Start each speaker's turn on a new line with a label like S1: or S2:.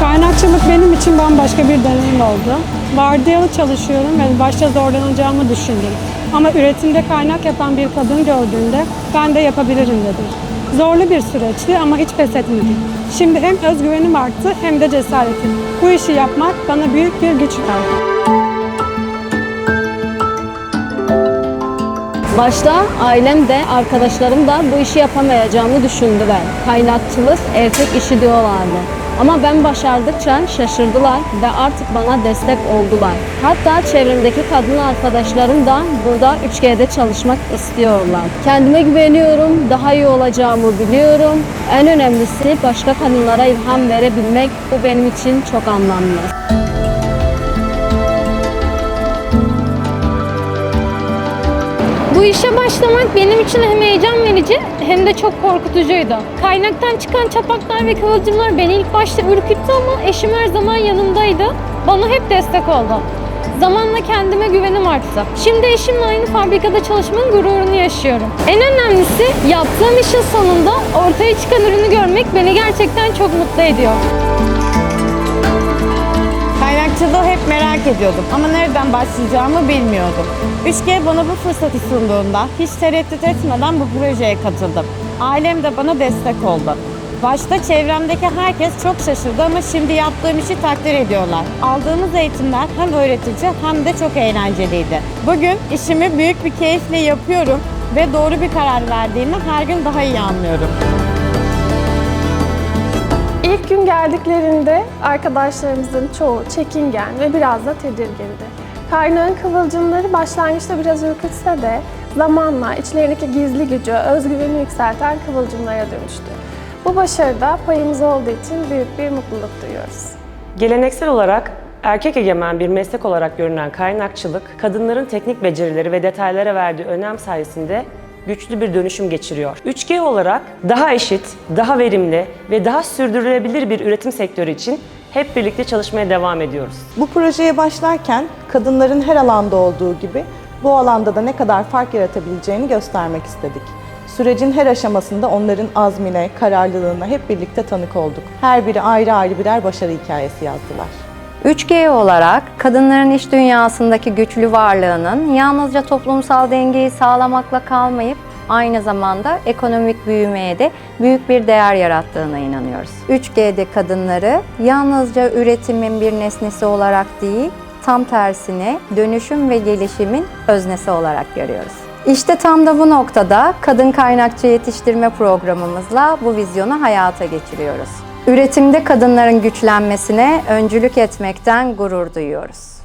S1: Kaynakçılık benim için bambaşka bir deneyim oldu. Vardiyalı çalışıyorum ve başta zorlanacağımı düşündüm. Ama üretimde kaynak yapan bir kadın gördüğümde ben de yapabilirim dedim. Zorlu bir süreçti ama hiç pes etmedim. Şimdi hem özgüvenim arttı hem de cesaretim. Bu işi yapmak bana büyük bir güç verdi.
S2: Başta ailem de arkadaşlarım da bu işi yapamayacağımı düşündüler. Kaynakçılık erkek işi diyorlardı. Ama ben başardıkça şaşırdılar ve artık bana destek oldular. Hatta çevremdeki kadın arkadaşlarım da burada 3G'de çalışmak istiyorlar. Kendime güveniyorum, daha iyi olacağımı biliyorum. En önemlisi başka kadınlara ilham verebilmek. Bu benim için çok anlamlı.
S3: Bu işe başlamak benim için hem heyecan verici hem de çok korkutucuydu. Kaynaktan çıkan çapaklar ve kıvılcımlar beni ilk başta ürküttü ama eşim her zaman yanımdaydı. Bana hep destek oldu. Zamanla kendime güvenim arttı. Şimdi eşimle aynı fabrikada çalışmanın gururunu yaşıyorum. En önemlisi yaptığım işin sonunda ortaya çıkan ürünü görmek beni gerçekten çok mutlu ediyor.
S4: Hep merak ediyordum ama nereden başlayacağımı bilmiyordum. 3G bana bu fırsatı sunduğunda hiç tereddüt etmeden bu projeye katıldım. Ailem de bana destek oldu. Başta çevremdeki herkes çok şaşırdı ama şimdi yaptığım işi takdir ediyorlar. Aldığımız eğitimler hem öğretici hem de çok eğlenceliydi. Bugün işimi büyük bir keyifle yapıyorum ve doğru bir karar verdiğimi her gün daha iyi anlıyorum.
S5: İlk gün geldiklerinde arkadaşlarımızın çoğu çekingen ve biraz da tedirgindi. Kaynağın kıvılcımları başlangıçta biraz ürkütse de zamanla içlerindeki gizli gücü, özgüveni yükselten kıvılcımlara dönüştü. Bu başarıda payımız olduğu için büyük bir mutluluk duyuyoruz.
S6: Geleneksel olarak erkek egemen bir meslek olarak görünen kaynakçılık, kadınların teknik becerileri ve detaylara verdiği önem sayesinde güçlü bir dönüşüm geçiriyor. 3G olarak daha eşit, daha verimli ve daha sürdürülebilir bir üretim sektörü için hep birlikte çalışmaya devam ediyoruz.
S7: Bu projeye başlarken kadınların her alanda olduğu gibi bu alanda da ne kadar fark yaratabileceğini göstermek istedik. Sürecin her aşamasında onların azmine, kararlılığına hep birlikte tanık olduk. Her biri ayrı ayrı birer başarı hikayesi yazdılar.
S8: 3G olarak kadınların iş dünyasındaki güçlü varlığının yalnızca toplumsal dengeyi sağlamakla kalmayıp aynı zamanda ekonomik büyümeye de büyük bir değer yarattığına inanıyoruz. 3G'de kadınları yalnızca üretimin bir nesnesi olarak değil, tam tersine dönüşüm ve gelişimin öznesi olarak görüyoruz. İşte tam da bu noktada kadın kaynakçı yetiştirme programımızla bu vizyonu hayata geçiriyoruz. Üretimde kadınların güçlenmesine öncülük etmekten gurur duyuyoruz.